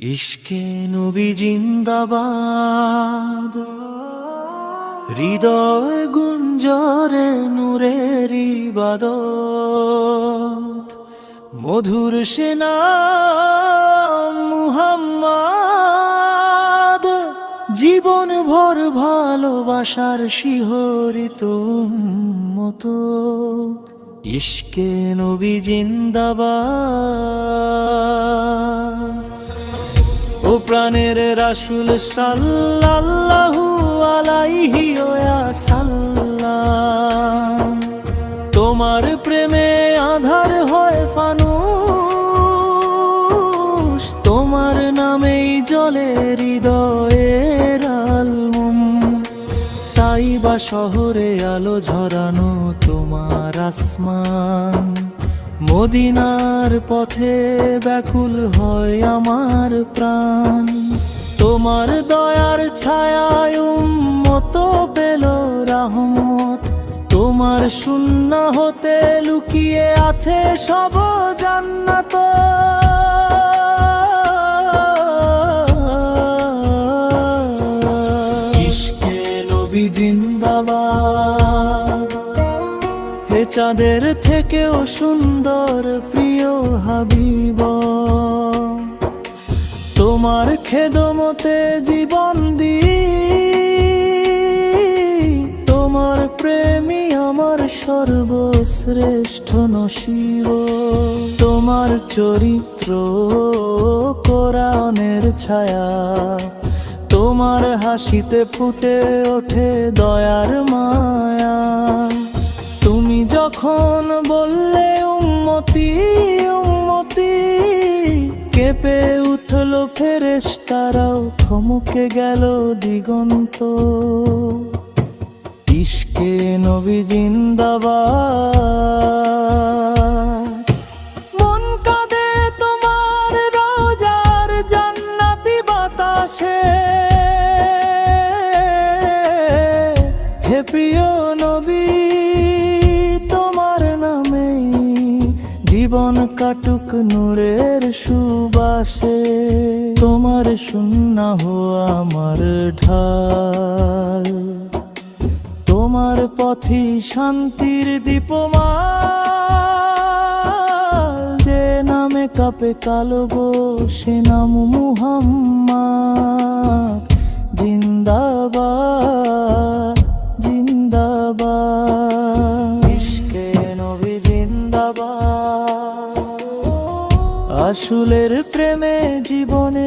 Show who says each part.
Speaker 1: ইশকে নবী জিন্দাবাদ। হৃদয় গুঞ্জরে নূরের ইবাদত। মধুর সেনা মুহাম্মাদ। জীবন ভর ভালোবাসার শিহরিত মতো। ইশকে নবী জিন্দাবাদ। প্রাণের রাসুল সাল্লাল্লাহু আলাইহি সাল্লাম তোমার প্রেমে আধার হয় ফানুষ, তোমার নামেই জলে হৃদয়ের আলমুম। তাই বা শহরে আলো ঝরানো তোমার আসমান। মদিনার পথে ব্যাকুল হয় আমার প্রাণ। তোমার দয়ার ছায়ায় উম্মত পেল রাহমত। তোমার শূন্য হতে লুকিয়ে আছে সব জান্নাত। ইশকে জিন্দাবাদ। চাঁদের থেকেও সুন্দর প্রিয় হাবিব। তোমার খেদমতে জীবন দি তোমার প্রেমী আমার সর্বশ্রেষ্ঠ নসিব। তোমার চরিত্র কোরআনের ছায়া। তোমার হাসিতে ফুটে ওঠে দয়ার মায়া। যখন বললে, উম্মতি উম্মতি। কেঁপে উঠল ফেরেশ তারাও থমকে গেল দিগন্ত। ইশকে নবী জিন্দাবাদ। মন কাঁদে তোমার রোজার জান্নাতি বাতাসে। হে প্রিয় নবী জীবন কাটুক নূরের সুবাসে, তোমার শূন্য হওয়া আমার ঢাল। তোমার পথে শান্তির দীপমা যে নামে কাপে কালব সে নাম মুহাম্মদ। জিন্দাবাদ জিন্দাবাদ। ইশকে নবী জিন্দাবাদ। আসুলের প্রেমে জীবনে